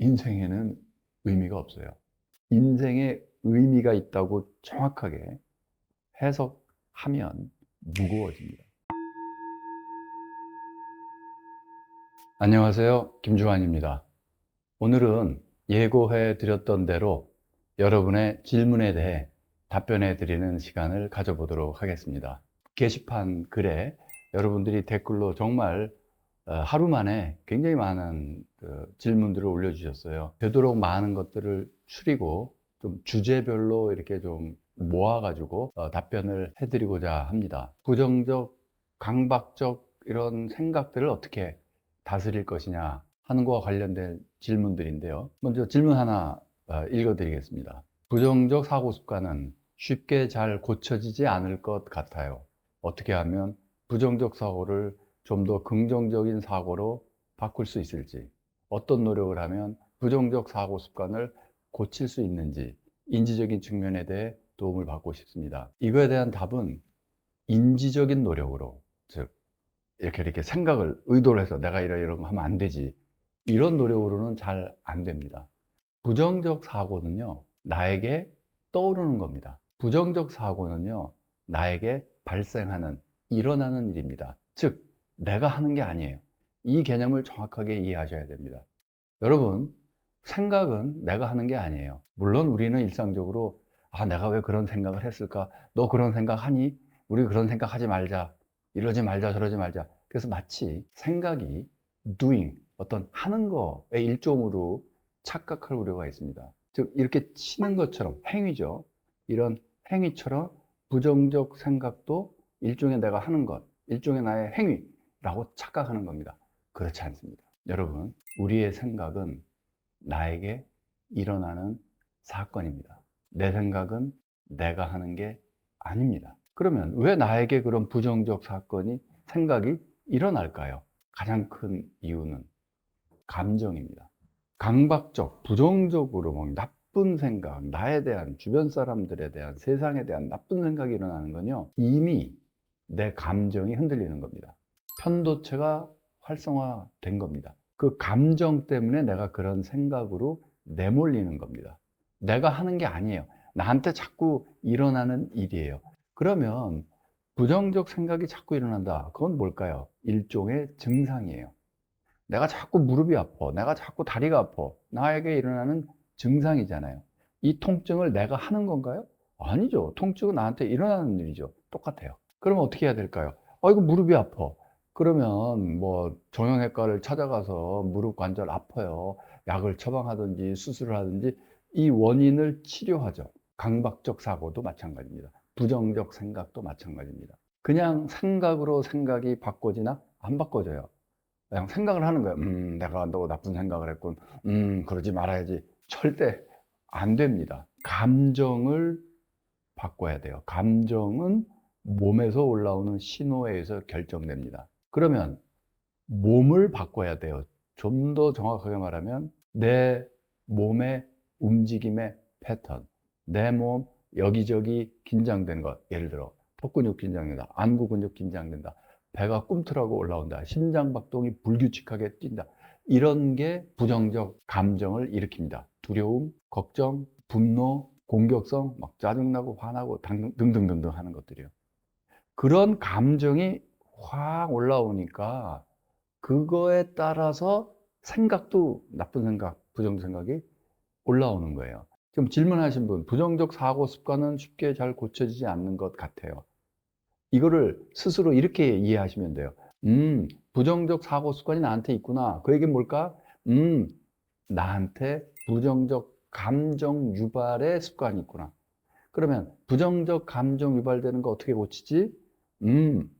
인생에는 의미가 없어요. 인생에 의미가 있다고 정확하게 해석하면 무거워집니다. 안녕하세요. 김주환입니다. 오늘은 예고해 드렸던 대로 여러분의 질문에 대해 답변해 드리는 시간을 가져보도록 하겠습니다. 게시판 글에 여러분들이 댓글로 정말 어, 하루 만에 굉장히 많은 그 질문들을 올려주셨어요. 되도록 많은 것들을 추리고 좀 주제별로 이렇게 좀 모아가지고 어, 답변을 해드리고자 합니다. 부정적, 강박적 이런 생각들을 어떻게 다스릴 것이냐 하는 것과 관련된 질문들인데요. 먼저 질문 하나 어, 읽어드리겠습니다. 부정적 사고 습관은 쉽게 잘 고쳐지지 않을 것 같아요. 어떻게 하면 부정적 사고를 좀 더 긍정적인 사고로 바꿀 수 있을지, 어떤 노력을 하면 부정적 사고 습관을 고칠 수 있는지, 인지적인 측면에 대해 도움을 받고 싶습니다. 이거에 대한 답은 인지적인 노력으로, 즉, 이렇게 이렇게 생각을 의도를 해서 내가 이런 거 하면 안 되지. 이런 노력으로는 잘 안 됩니다. 부정적 사고는요, 나에게 떠오르는 겁니다. 부정적 사고는요, 나에게 발생하는, 일어나는 일입니다. 즉, 내가 하는 게 아니에요. 이 개념을 정확하게 이해하셔야 됩니다. 여러분, 생각은 내가 하는 게 아니에요. 물론 우리는 일상적으로, 아, 내가 왜 그런 생각을 했을까? 너 그런 생각 하니? 우리 그런 생각 하지 말자. 이러지 말자, 저러지 말자. 그래서 마치 생각이 doing, 어떤 하는 거의 일종으로 착각할 우려가 있습니다. 즉, 이렇게 치는 것처럼 행위죠. 이런 행위처럼 부정적 생각도 일종의 내가 하는 것, 일종의 나의 행위 라고 착각하는 겁니다. 그렇지 않습니다. 여러분, 우리의 생각은 나에게 일어나는 사건입니다. 내 생각은 내가 하는 게 아닙니다. 그러면 왜 나에게 그런 부정적 사건이, 생각이 일어날까요? 가장 큰 이유는 감정입니다. 강박적, 부정적으로 막 나쁜 생각, 나에 대한, 주변 사람들에 대한, 세상에 대한 나쁜 생각이 일어나는 건요, 이미 내 감정이 흔들리는 겁니다. 편도체가 활성화된 겁니다. 그 감정 때문에 내가 그런 생각으로 내몰리는 겁니다. 내가 하는 게 아니에요. 나한테 자꾸 일어나는 일이에요. 그러면 부정적 생각이 자꾸 일어난다. 그건 뭘까요? 일종의 증상이에요. 내가 자꾸 무릎이 아파. 내가 자꾸 다리가 아파. 나에게 일어나는 증상이잖아요. 이 통증을 내가 하는 건가요? 아니죠. 통증은 나한테 일어나는 일이죠. 똑같아요. 그러면 어떻게 해야 될까요? 아, 이거 무릎이 아파. 그러면 뭐 정형외과를 찾아가서 무릎 관절 아파요. 약을 처방하든지 수술을 하든지 이 원인을 치료하죠. 강박적 사고도 마찬가지입니다. 부정적 생각도 마찬가지입니다. 그냥 생각으로 생각이 바꿔지나? 안 바꿔져요. 그냥 생각을 하는 거예요. 음, 내가 너 나쁜 생각을 했군. 음, 그러지 말아야지. 절대 안 됩니다. 감정을 바꿔야 돼요. 감정은 몸에서 올라오는 신호에 의해서 결정됩니다. 그러면 몸을 바꿔야 돼요. 좀 더 정확하게 말하면 내 몸의 움직임의 패턴, 내 몸 여기저기 긴장된 것, 예를 들어 턱 근육 긴장된다, 안구 근육 긴장된다, 배가 꿈틀하고 올라온다, 심장 박동이 불규칙하게 뛴다. 이런 게 부정적 감정을 일으킵니다. 두려움, 걱정, 분노, 공격성, 막 짜증나고 화나고 등등등등 하는 것들이요. 그런 감정이 확 올라오니까 그거에 따라서 생각도 나쁜 생각, 부정 생각이 올라오는 거예요. 지금 질문하신 분, 부정적 사고 습관은 쉽게 잘 고쳐지지 않는 것 같아요. 이거를 스스로 이렇게 이해하시면 돼요. 음, 부정적 사고 습관이 나한테 있구나. 그 얘기는 뭘까? 음, 나한테 부정적 감정 유발의 습관이 있구나. 그러면 부정적 감정 유발되는 거 어떻게 고치지? 음,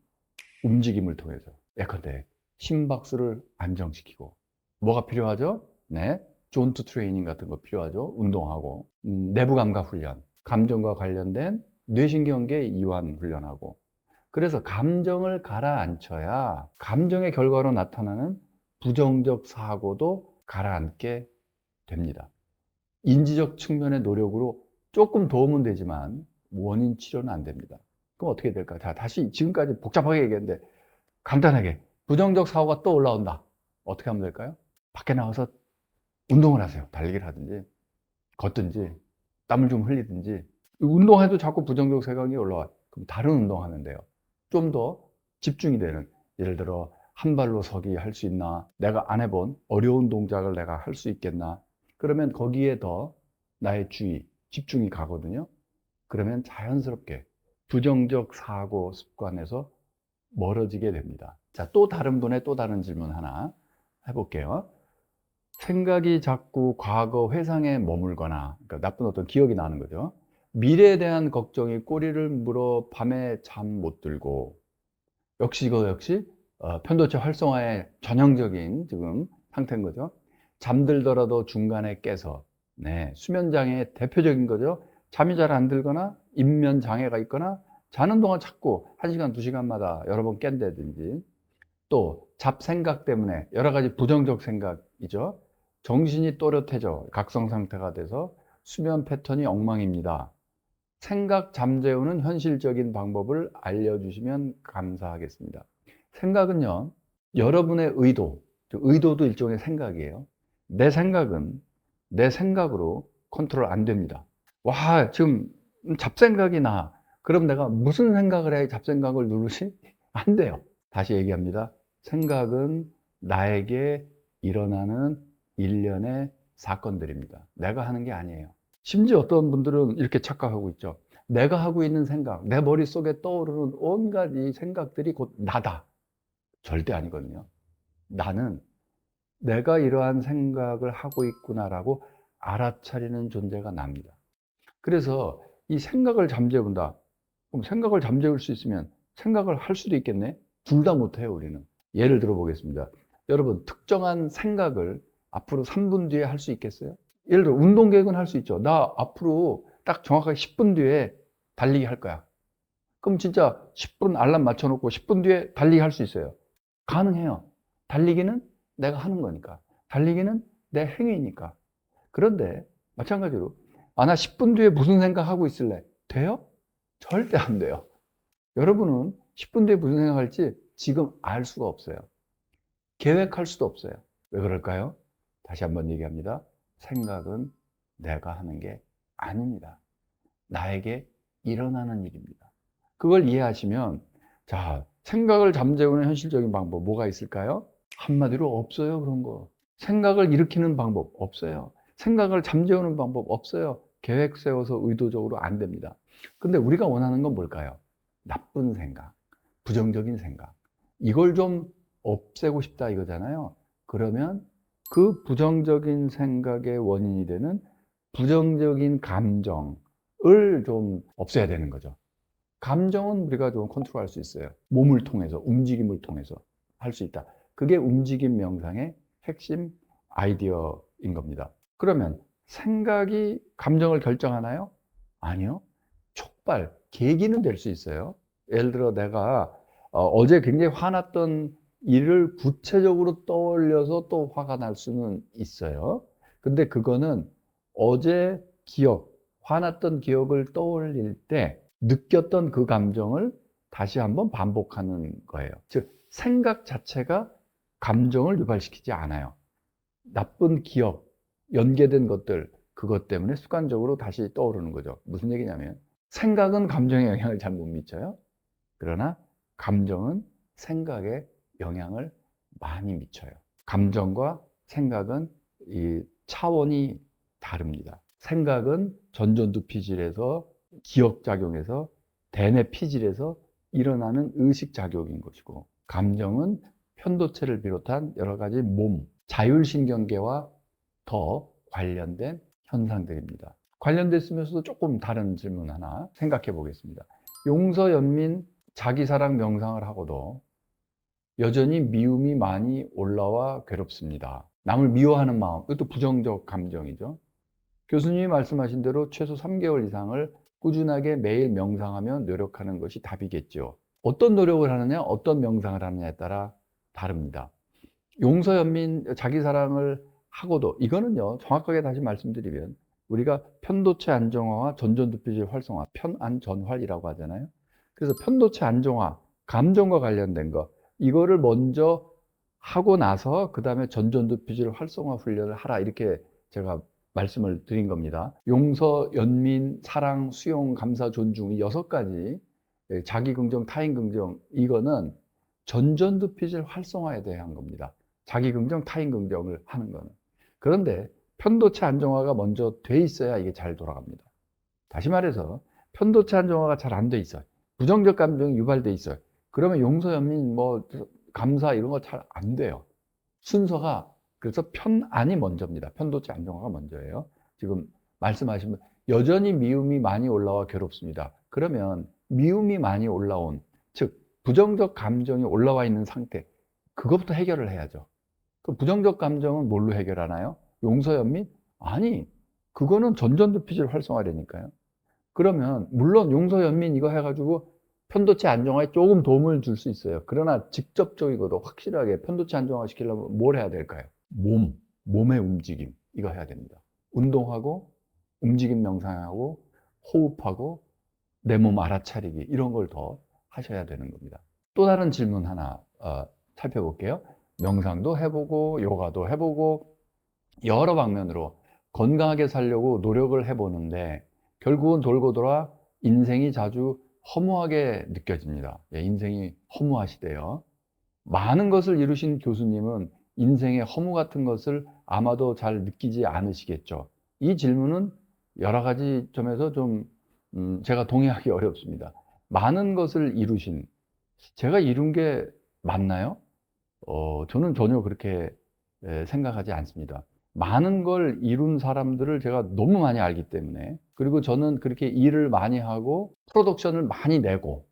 움직임을 통해서. 예컨대 심박수를 안정시키고. 뭐가 필요하죠? 네. 존투 트레이닝 같은 거 필요하죠. 운동하고. 음, 내부 감각 훈련. 감정과 관련된 뇌신경계 이완 훈련하고. 그래서 감정을 가라앉혀야 감정의 결과로 나타나는 부정적 사고도 가라앉게 됩니다. 인지적 측면의 노력으로 조금 도움은 되지만 원인 치료는 안 됩니다. 그럼 어떻게 될까? 자, 다시 지금까지 복잡하게 얘기했는데 간단하게 부정적 사고가 또 올라온다. 어떻게 하면 될까요? 밖에 나와서 운동을 하세요. 달리기를 하든지, 걷든지, 땀을 좀 흘리든지. 운동해도 자꾸 부정적 생각이 올라와요. 그럼 다른 운동하면 돼요. 좀 더 집중이 되는, 예를 들어, 한 발로 서기 할 수 있나? 내가 안 해본 어려운 동작을 내가 할 수 있겠나? 그러면 거기에 더 나의 주의, 집중이 가거든요. 그러면 자연스럽게 부정적 사고 습관에서 멀어지게 됩니다. 자, 또 다른 분의 또 다른 질문 하나 해볼게요. 생각이 자꾸 과거 회상에 머물거나, 그러니까 나쁜 어떤 기억이 나는 거죠. 미래에 대한 걱정이 꼬리를 물어 밤에 잠 못 들고, 역시 이거 역시 어, 편도체 활성화의 전형적인 지금 상태인 거죠. 잠들더라도 중간에 깨서, 네, 수면 장애의 대표적인 거죠. 잠이 잘 안 들거나 입면 장애가 있거나 자는 동안 자꾸 1시간, 2시간마다 여러 번 깬다든지 또 잡생각 때문에 여러 가지 부정적 생각이죠. 정신이 또렷해져 각성 상태가 돼서 수면 패턴이 엉망입니다. 생각 잠재우는 현실적인 방법을 알려주시면 감사하겠습니다. 생각은요, 여러분의 의도, 의도도 일종의 생각이에요. 내 생각은 내 생각으로 컨트롤 안 됩니다. 와, 지금 잡생각이 나. 그럼 내가 무슨 생각을 해야 잡생각을 누르지? 안 돼요. 다시 얘기합니다. 생각은 나에게 일어나는 일련의 사건들입니다. 내가 하는 게 아니에요. 심지어 어떤 분들은 이렇게 착각하고 있죠. 내가 하고 있는 생각, 내 머릿속에 떠오르는 온갖 이 생각들이 곧 나다. 절대 아니거든요. 나는 내가 이러한 생각을 하고 있구나라고 알아차리는 존재가 납니다. 그래서 이 생각을 잠재운다. 그럼 생각을 잠재울 수 있으면 생각을 할 수도 있겠네? 둘 다 못해요, 우리는. 예를 들어 보겠습니다. 여러분, 특정한 생각을 앞으로 3분 뒤에 할 수 있겠어요? 예를 들어, 운동 계획은 할 수 있죠. 나 앞으로 딱 정확하게 10분 뒤에 달리기 할 거야. 그럼 진짜 10분 알람 맞춰놓고 10분 뒤에 달리기 할 수 있어요. 가능해요. 달리기는 내가 하는 거니까. 달리기는 내 행위니까. 그런데 마찬가지로 아, 나 10분 뒤에 무슨 생각하고 있을래? 돼요? 절대 안 돼요. 여러분은 10분 뒤에 무슨 생각할지 지금 알 수가 없어요. 계획할 수도 없어요. 왜 그럴까요? 다시 한번 얘기합니다. 생각은 내가 하는 게 아닙니다. 나에게 일어나는 일입니다. 그걸 이해하시면, 자, 생각을 잠재우는 현실적인 방법 뭐가 있을까요? 한마디로 없어요, 그런 거. 생각을 일으키는 방법 없어요. 생각을 잠재우는 방법 없어요. 계획 세워서 의도적으로 안 됩니다. 근데 우리가 원하는 건 뭘까요? 나쁜 생각, 부정적인 생각. 이걸 좀 없애고 싶다 이거잖아요. 그러면 그 부정적인 생각의 원인이 되는 부정적인 감정을 좀 없애야 되는 거죠. 감정은 우리가 좀 컨트롤할 수 있어요. 몸을 통해서, 움직임을 통해서 할 수 있다. 그게 움직임 명상의 핵심 아이디어인 겁니다. 그러면 생각이 감정을 결정하나요? 아니요. 촉발, 계기는 될 수 있어요. 예를 들어 내가 어, 제 굉장히 화났던 일을 구체적으로 떠올려서 또 화가 날 수는 있어요. 근데 그거는 어제 기억, 화났던 기억을 떠올릴 때 느꼈던 그 감정을 다시 한번 반복하는 거예요. 즉, 생각 자체가 감정을 유발시키지 않아요. 나쁜 기억, 연계된 것들 그것 때문에 습관적으로 다시 떠오르는 거죠. 무슨 얘기냐면 생각은 감정에 영향을 잘 못 미쳐요. 그러나 감정은 생각에 영향을 많이 미쳐요. 감정과 생각은 이 차원이 다릅니다. 생각은 전전두 피질에서 기억 작용에서 대뇌 피질에서 일어나는 의식 작용인 것이고 감정은 편도체를 비롯한 여러 가지 몸, 자율신경계와 더 관련된 현상들입니다. 관련됐으면서도 조금 다른 질문 하나 생각해 보겠습니다. 용서, 연민, 자기사랑 명상을 하고도 여전히 미움이 많이 올라와 괴롭습니다. 남을 미워하는 마음, 이것도 부정적 감정이죠. 교수님이 말씀하신 대로 최소 3개월 이상을 꾸준하게 매일 명상하며 노력하는 것이 답이겠죠. 어떤 노력을 하느냐, 어떤 명상을 하느냐에 따라 다릅니다. 용서, 연민, 자기사랑을 하고도 이거는요 정확하게 다시 말씀드리면 우리가 편도체 안정화와 전전두피질 활성화 편안전활이라고 하잖아요 그래서 편도체 안정화 감정과 관련된 거 이거를 먼저 하고 나서 그 다음에 전전두피질 활성화 훈련을 하라 이렇게 제가 말씀을 드린 겁니다. 용서, 연민, 사랑, 수용, 감사, 존중 이 여섯 가지 예, 자기 긍정, 타인 긍정 이거는 전전두피질 활성화에 대한 겁니다. 자기 긍정, 타인 긍정을 하는 거는. 그런데 편도체 안정화가 먼저 돼 있어야 이게 잘 돌아갑니다. 다시 말해서 편도체 안정화가 잘 안 돼 있어요. 부정적 감정이 유발돼 있어요. 그러면 용서, 연민, 뭐 감사 이런 거 잘 안 돼요. 순서가 그래서 편안이 먼저입니다. 편도체 안정화가 먼저예요. 지금 말씀하신 분 여전히 미움이 많이 올라와 괴롭습니다. 그러면 미움이 많이 올라온 즉 부정적 감정이 올라와 있는 상태 그것부터 해결을 해야죠. 그 부정적 감정은 뭘로 해결하나요? 용서 연민? 아니 그거는 전전두피질 활성화되니까요. 그러면 물론 용서 연민 이거 해가지고 편도체 안정화에 조금 도움을 줄 수 있어요. 그러나 직접적이고도 확실하게 편도체 안정화 시키려면 뭘 해야 될까요? 몸, 몸의 움직임 이거 해야 됩니다. 운동하고 움직임 명상하고 호흡하고 내 몸 알아차리기 이런 걸 더 하셔야 되는 겁니다. 또 다른 질문 하나 어, 살펴볼게요. 명상도 해보고 요가도 해보고 여러 방면으로 건강하게 살려고 노력을 해보는데 결국은 돌고 돌아 인생이 자주 허무하게 느껴집니다. 예, 인생이 허무하시대요. 많은 것을 이루신 교수님은 인생의 허무 같은 것을 아마도 잘 느끼지 않으시겠죠. 이 질문은 여러 가지 점에서 좀 음, 제가 동의하기 어렵습니다. 많은 것을 이루신 제가 이룬 게 맞나요? 어, 저는 전혀 그렇게 에, 생각하지 않습니다. 많은 걸 이룬 사람들을 제가 너무 많이 알기 때문에 그리고 저는 그렇게 일을 많이 하고 프로덕션을 많이 내고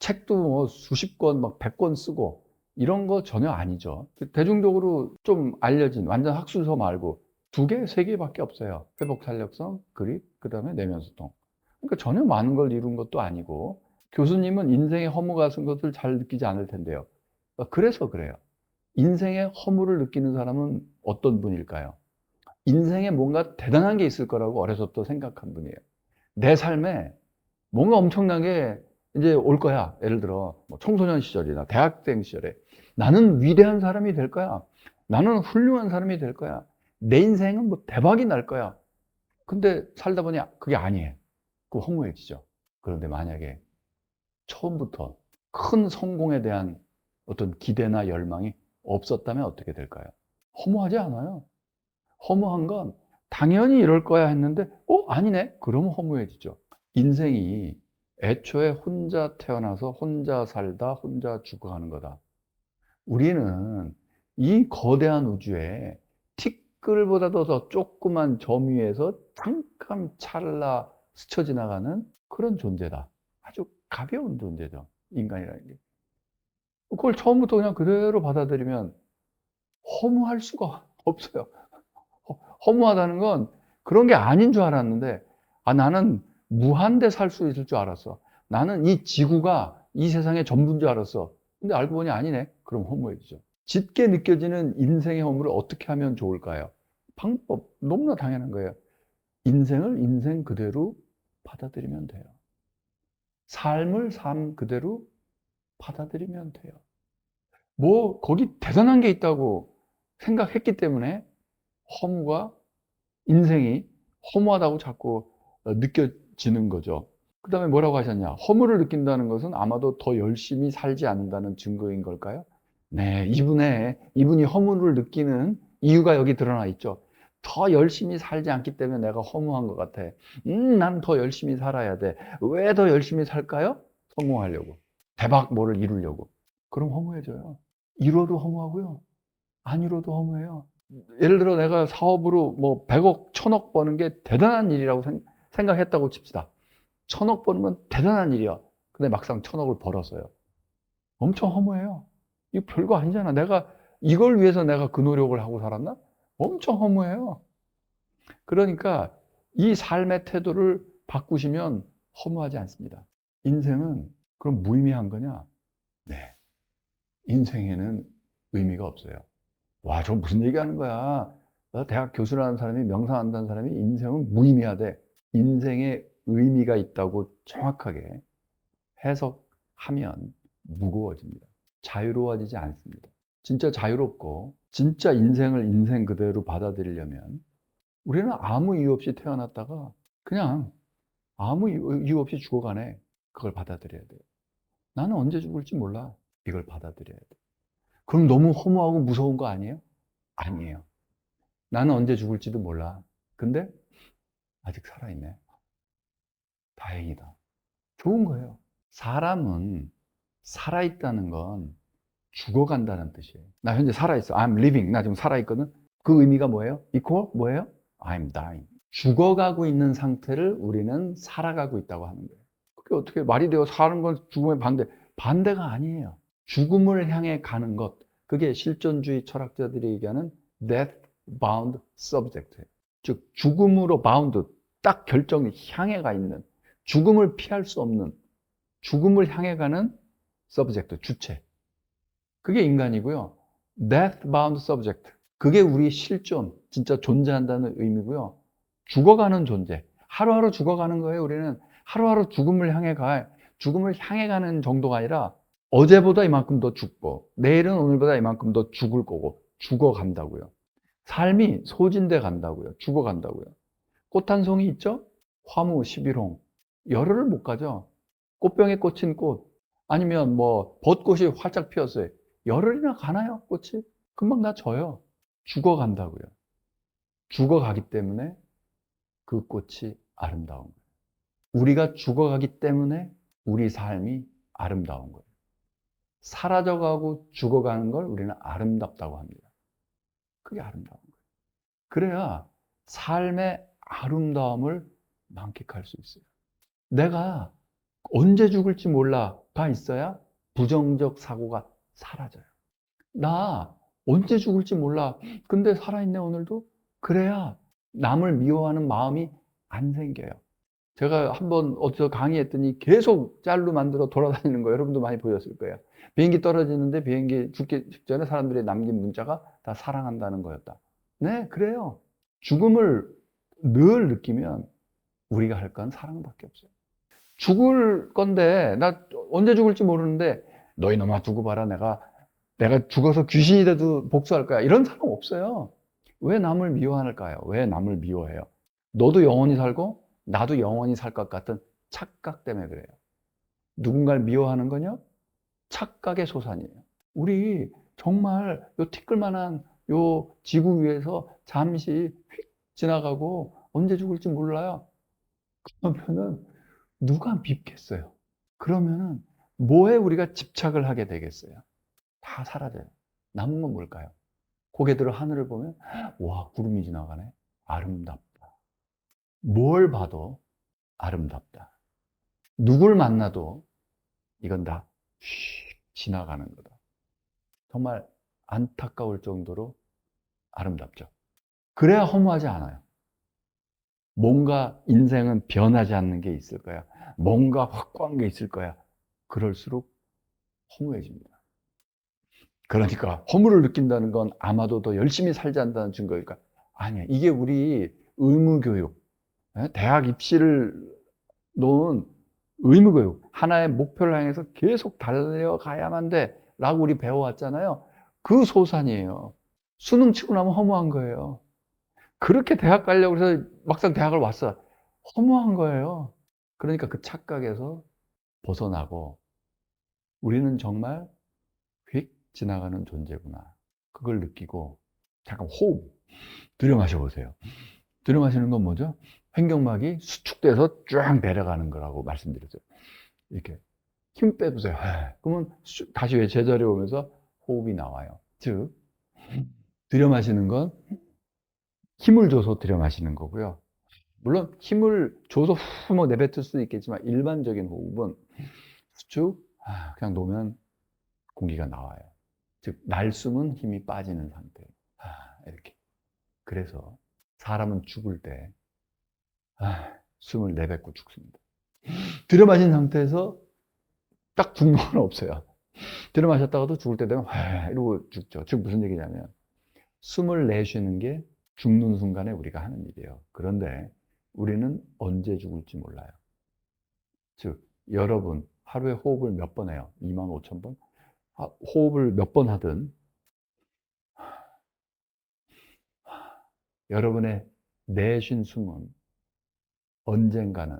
책도 뭐 수십 권, 막 백 권 쓰고 이런 거 전혀 아니죠. 대중적으로 좀 알려진 완전 학술서 말고 두 개, 세 개밖에 없어요. 회복 탄력성, 그립, 그 다음에 내면 소통. 그러니까 전혀 많은 걸 이룬 것도 아니고 교수님은 인생의 허무 같은 것을 잘 느끼지 않을 텐데요. 그래서 그래요. 인생의 허무를 느끼는 사람은 어떤 분일까요? 인생에 뭔가 대단한 게 있을 거라고 어려서부터 생각한 분이에요. 내 삶에 뭔가 엄청나게 이제 올 거야. 예를 들어 뭐 청소년 시절이나 대학생 시절에 나는 위대한 사람이 될 거야. 나는 훌륭한 사람이 될 거야. 내 인생은 뭐 대박이 날 거야. 근데 살다 보니 그게 아니에요. 그 허무해지죠. 그런데 만약에 처음부터 큰 성공에 대한 어떤 기대나 열망이 없었다면 어떻게 될까요? 허무하지 않아요. 허무한 건 당연히 이럴 거야 했는데, 어? 아니네? 그러면 허무해지죠. 인생이 애초에 혼자 태어나서 혼자 살다 혼자 죽어가는 거다. 우리는 이 거대한 우주에 티끌보다도 더 조그만 점 위에서 잠깐 찰나 스쳐 지나가는 그런 존재다. 아주 가벼운 존재죠. 인간이라는 게. 그걸 처음부터 그냥 그대로 받아들이면 허무할 수가 없어요. 허무하다는 건 그런 게 아닌 줄 알았는데, 아, 나는 무한대 살 수 있을 줄 알았어. 나는 이 지구가 이 세상의 전부인 줄 알았어. 근데 알고 보니 아니네. 그럼 허무해지죠. 짙게 느껴지는 인생의 허무를 어떻게 하면 좋을까요? 방법 너무나 당연한 거예요. 인생을 인생 그대로 받아들이면 돼요. 삶을 삶 그대로 받아들이면 돼요. 뭐 거기 대단한 게 있다고 생각했기 때문에 허무가 인생이 허무하다고 자꾸 느껴지는 거죠. 그 다음에 뭐라고 하셨냐? 허무를 느낀다는 것은 아마도 더 열심히 살지 않는다는 증거인 걸까요? 네, 이분의, 이분이 허무를 느끼는 이유가 여기 드러나 있죠. 더 열심히 살지 않기 때문에 내가 허무한 것 같아. 음, 난 더 열심히 살아야 돼. 왜 더 열심히 살까요? 성공하려고. 대박 뭐를 이루려고. 그럼 허무해져요. 이뤄도 허무하고요. 안 이뤄도 허무해요. 예를 들어 내가 사업으로 뭐 100억, 1000억 버는 게 대단한 일이라고 생각했다고 칩시다. 1000억 버는 건 대단한 일이야. 근데 막상 1000억을 벌었어요. 엄청 허무해요. 이거 별거 아니잖아. 내가 이걸 위해서 내가 그 노력을 하고 살았나? 엄청 허무해요. 그러니까 이 삶의 태도를 바꾸시면 허무하지 않습니다. 인생은 그럼 무의미한 거냐? 네. 인생에는 의미가 없어요. 와, 저 무슨 얘기 하는 거야? 대학 교수라는 사람이 명상한다는 사람이 인생은 무의미하대. 인생에 의미가 있다고 정확하게 해석하면 무거워집니다. 자유로워지지 않습니다. 진짜 자유롭고 진짜 인생을 인생 그대로 받아들이려면 우리는 아무 이유 없이 태어났다가 그냥 아무 이유 없이 죽어가네. 그걸 받아들여야 돼요. 나는 언제 죽을지 몰라. 이걸 받아들여야 돼. 그럼 너무 허무하고 무서운 거 아니에요? 아니에요. 나는 언제 죽을지도 몰라. 근데 아직 살아있네. 다행이다. 좋은 거예요. 사람은 살아있다는 건 죽어간다는 뜻이에요. 나 현재 살아있어. I'm living. 나 지금 살아있거든. 그 의미가 뭐예요? equal 뭐예요? I'm dying. 죽어가고 있는 상태를 우리는 살아가고 있다고 하는 거예요. 어떻게 말이 돼요? 사는 건 죽음의 반대. 반대가 아니에요. 죽음을 향해 가는 것. 그게 실존주의 철학자들이 얘기하는 death bound subject예요. 즉 죽음으로 bound 딱 결정이 향해 가 있는 죽음을 피할 수 없는 죽음을 향해 가는 subject 주체. 그게 인간이고요. death bound subject. 그게 우리 실존, 진짜 존재한다는 의미고요. 죽어가는 존재. 하루하루 죽어가는 거예요, 우리는. 하루하루 죽음을 향해 가, 죽음을 향해 가는 정도가 아니라 어제보다 이만큼 더 죽고, 내일은 오늘보다 이만큼 더 죽을 거고, 죽어 간다고요. 삶이 소진돼 간다고요. 죽어 간다고요. 꽃 한 송이 있죠? 화무, 십일홍. 열흘을 못 가죠. 꽃병에 꽂힌 꽃. 아니면 뭐, 벚꽃이 활짝 피었어요. 열흘이나 가나요, 꽃이? 금방 다 져요. 죽어 간다고요. 죽어 가기 때문에 그 꽃이 아름다운 거예요. 우리가 죽어가기 때문에 우리 삶이 아름다운 거예요. 사라져가고 죽어가는 걸 우리는 아름답다고 합니다. 그게 아름다운 거예요. 그래야 삶의 아름다움을 만끽할 수 있어요. 내가 언제 죽을지 몰라가 있어야 부정적 사고가 사라져요. 나 언제 죽을지 몰라. 근데 살아있네, 오늘도? 그래야 남을 미워하는 마음이 안 생겨요. 제가 한번 어디서 강의했더니 계속 짤로 만들어 돌아다니는 거 여러분도 많이 보셨을 거예요. 비행기 떨어지는데 비행기 죽기 직전에 사람들이 남긴 문자가 다 사랑한다는 거였다. 네, 그래요. 죽음을 늘 느끼면 우리가 할 건 사랑밖에 없어요. 죽을 건데, 나 언제 죽을지 모르는데, 너희 놈아 두고 봐라. 내가, 내가 죽어서 귀신이 돼도 복수할 거야. 이런 사람 없어요. 왜 남을 미워할까요? 왜 남을 미워해요? 너도 영원히 살고, 나도 영원히 살 것 같은 착각 때문에 그래요. 누군가를 미워하는 건요? 착각의 소산이에요. 우리 정말 요 티끌만한 요 지구 위에서 잠시 휙 지나가고 언제 죽을지 몰라요. 그러면은 누가 밉겠어요? 그러면은 뭐에 우리가 집착을 하게 되겠어요? 다 사라져요. 남은 건 뭘까요? 고개 들어 하늘을 보면 와 구름이 지나가네. 아름답다. 뭘 봐도 아름답다. 누굴 만나도 이건 다휙 지나가는 거다. 정말 안타까울 정도로 아름답죠. 그래야 허무하지 않아요. 뭔가 인생은 변하지 않는 게 있을 거야. 뭔가 확고한 게 있을 거야. 그럴수록 허무해집니다. 그러니까 허무를 느낀다는 건 아마도 더 열심히 살지 않는다는 증거일까? 아니야. 이게 우리 의무교육, 예? 대학 입시를 놓은 의무교육, 하나의 목표를 향해서 계속 달려가야만 돼. 라고 우리 배워왔잖아요. 그 소산이에요. 수능 치고 나면 허무한 거예요. 그렇게 대학 가려고 해서 막상 대학을 왔어. 허무한 거예요. 그러니까 그 착각에서 벗어나고 우리는 정말 휙 지나가는 존재구나. 그걸 느끼고 잠깐 호흡 들여 마셔보세요. 들여 마시는 건 뭐죠? 횡격막이 수축돼서 쫙 내려가는 거라고 말씀드렸죠. 이렇게 힘 빼보세요. 그러면 다시 왜 제자리에 오면서 호흡이 나와요. 즉 들여 마시는 건 힘을 줘서 들여 마시는 거고요. 물론 힘을 줘서 후 내뱉을 수도 있겠지만 일반적인 호흡은 수축 그냥 놓으면 공기가 나와요. 즉 날숨은 힘이 빠지는 상태. 이렇게. 그래서 사람은 죽을 때 아, 숨을 내뱉고 죽습니다. 들여마신 상태에서 딱 죽는 건 없어요. 들여마셨다가도 죽을 때 되면 아, 이러고 죽죠. 즉 무슨 얘기냐면 숨을 내쉬는 게 죽는 순간에 우리가 하는 일이에요. 그런데 우리는 언제 죽을지 몰라요. 즉 여러분 하루에 호흡을 몇 번 해요? 2만 5천 번? 아, 호흡을 몇 번 하든 여러분의 내쉰 숨은 언젠가는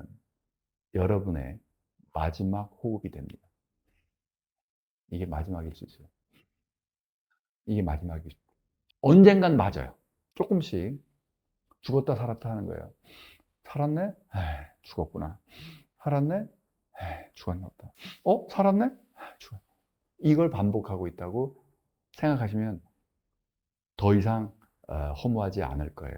여러분의 마지막 호흡이 됩니다. 이게 마지막일 수 있어요. 이게 있어요. 언젠간 맞아요. 조금씩 죽었다 살았다 하는 거예요. 살았네? 에이, 죽었구나. 살았네? 에이, 죽었나 보다. 어? 살았네? 죽었. 이걸 반복하고 있다고 생각하시면 더 이상 어, 허무하지 않을 거예요.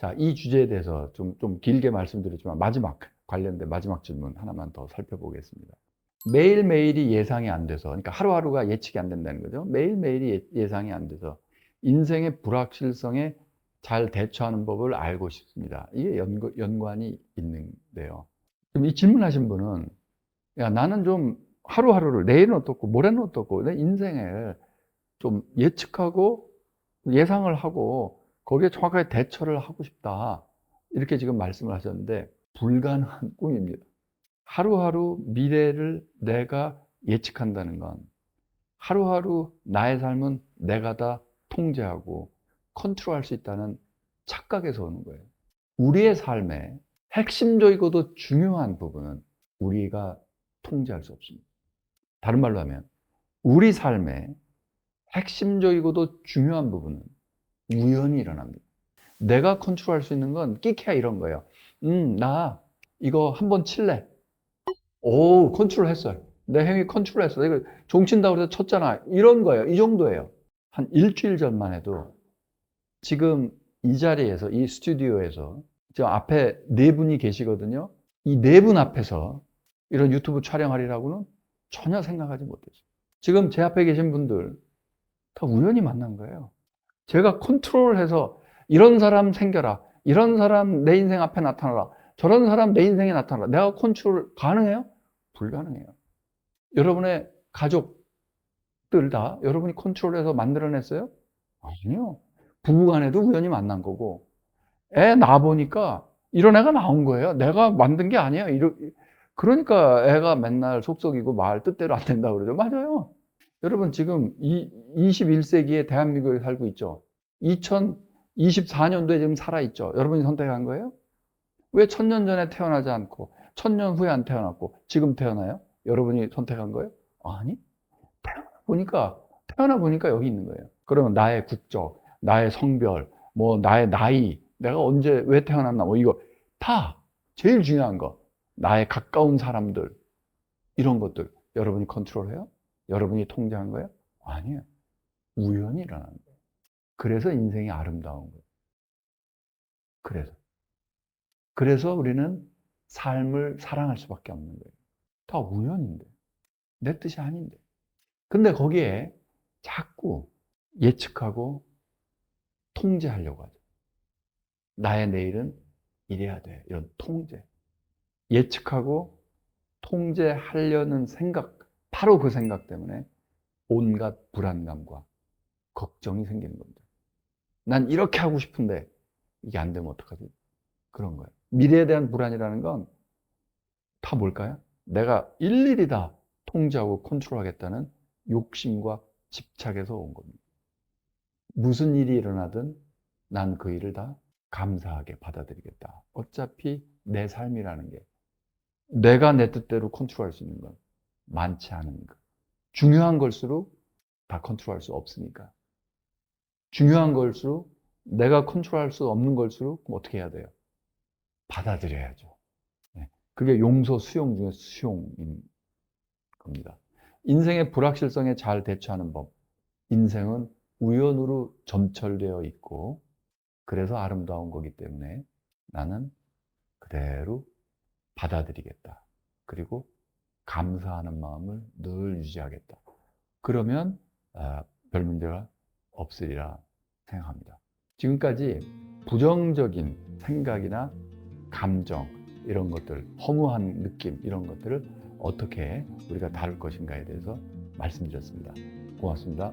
자, 이 주제에 대해서 좀, 좀 길게 말씀드리지만 마지막 관련된 마지막 질문 하나만 더 살펴보겠습니다. 매일매일이 예상이 안 돼서, 그러니까 하루하루가 예측이 안 된다는 거죠. 매일매일이 예- 예상이 안 돼서 인생의 불확실성에 잘 대처하는 법을 알고 싶습니다. 이게 연구, 연관이 있는데요. 그럼 이 질문하신 분은, 야, 나는 좀 하루하루를, 내일은 어떻고, 모레는 어떻고, 내 인생을 좀 예측하고 예상을 하고 거기에 정확하게 대처를 하고 싶다. 이렇게 지금 말씀을 하셨는데, 불가능한 꿈입니다. 하루하루 미래를 내가 예측한다는 건 하루하루 나의 삶은 내가 다 통제하고 컨트롤할 수 있다는 착각에서 오는 거예요. 우리의 삶의 핵심적이고도 중요한 부분은 우리가 통제할 수 없습니다. 다른 말로 하면 우리 삶의 핵심적이고도 중요한 부분은 우연히 일어납니다. 내가 컨트롤할 수 있는 건 끼케야 이런 거예요. 음, 나 이거 한번 칠래. 오, 컨트롤 했어요. 내 행위 컨트롤 했어. 이거 종친다고 해서 쳤잖아. 이런 거예요. 이 정도예요. 한 일주일 전만 해도 지금 이 자리에서, 이 스튜디오에서 지금 앞에 네 분이 계시거든요. 이 네 분 앞에서 이런 유튜브 촬영하리라고는 전혀 생각하지 못했어요. 지금 제 앞에 계신 분들 다 우연히 만난 거예요. 제가 컨트롤해서 이런 사람 생겨라. 이런 사람 내 인생 앞에 나타나라. 저런 사람 내 인생에 나타나라. 내가 컨트롤 가능해요? 불가능해요. 여러분의 가족들 다 여러분이 컨트롤해서 만들어냈어요? 아니요. 부부간에도 우연히 만난 거고, 애 낳아 보니까 이런 애가 나온 거예요. 내가 만든 게 아니에요. 이러, 그러니까 애가 맨날 속썩이고 말 뜻대로 안 된다 그러죠. 맞아요. 여러분 지금 이 21세기에 대한민국에 살고 있죠. 2024년도에 지금 살아 있죠. 여러분이 선택한 거예요? 왜 천년 전에 태어나지 않고 천년 후에 안 태어났고 지금 태어나요? 여러분이 선택한 거예요? 아니. 태어나 보니까 태어나 보니까 여기 있는 거예요. 그러면 나의 국적, 나의 성별, 뭐 나의 나이, 내가 언제 왜 태어났나 뭐 이거 다 제일 중요한 거. 나의 가까운 사람들 이런 것들 여러분이 컨트롤해요? 여러분이 통제한 거예요? 아니에요. 우연히 일어나는 거예요. 그래서 인생이 아름다운 거예요. 그래서. 그래서 우리는 삶을 사랑할 수밖에 없는 거예요. 다 우연인데. 내 뜻이 아닌데. 근데 거기에 자꾸 예측하고 통제하려고 하죠. 나의 내일은 이래야 돼. 이런 통제. 예측하고 통제하려는 생각, 바로 그 생각 때문에 온갖 불안감과 걱정이 생기는 겁니다. 난 이렇게 하고 싶은데 이게 안 되면 어떡하지? 그런 거예요. 미래에 대한 불안이라는 건 다 뭘까요? 내가 일일이 다 통제하고 컨트롤하겠다는 욕심과 집착에서 온 겁니다. 무슨 일이 일어나든 난 그 일을 다 감사하게 받아들이겠다. 어차피 내 삶이라는 게 내가 내 뜻대로 컨트롤할 수 있는 건 많지 않은 것. 중요한 걸수록 다 컨트롤할 수 없으니까. 중요한 걸수록 내가 컨트롤할 수 없는 걸수록 어떻게 해야 돼요? 받아들여야죠. 네. 그게 용서 수용 중에 수용인 겁니다. 인생의 불확실성에 잘 대처하는 법. 인생은 우연으로 점철되어 있고 그래서 아름다운 거기 때문에 나는 그대로 받아들이겠다. 그리고 감사하는 마음을 늘 유지하겠다. 그러면 아, 별 문제가 없으리라 생각합니다. 지금까지 부정적인 생각이나 감정 이런 것들, 허무한 느낌 이런 것들을 어떻게 우리가 다룰 것인가에 대해서 말씀드렸습니다. 고맙습니다.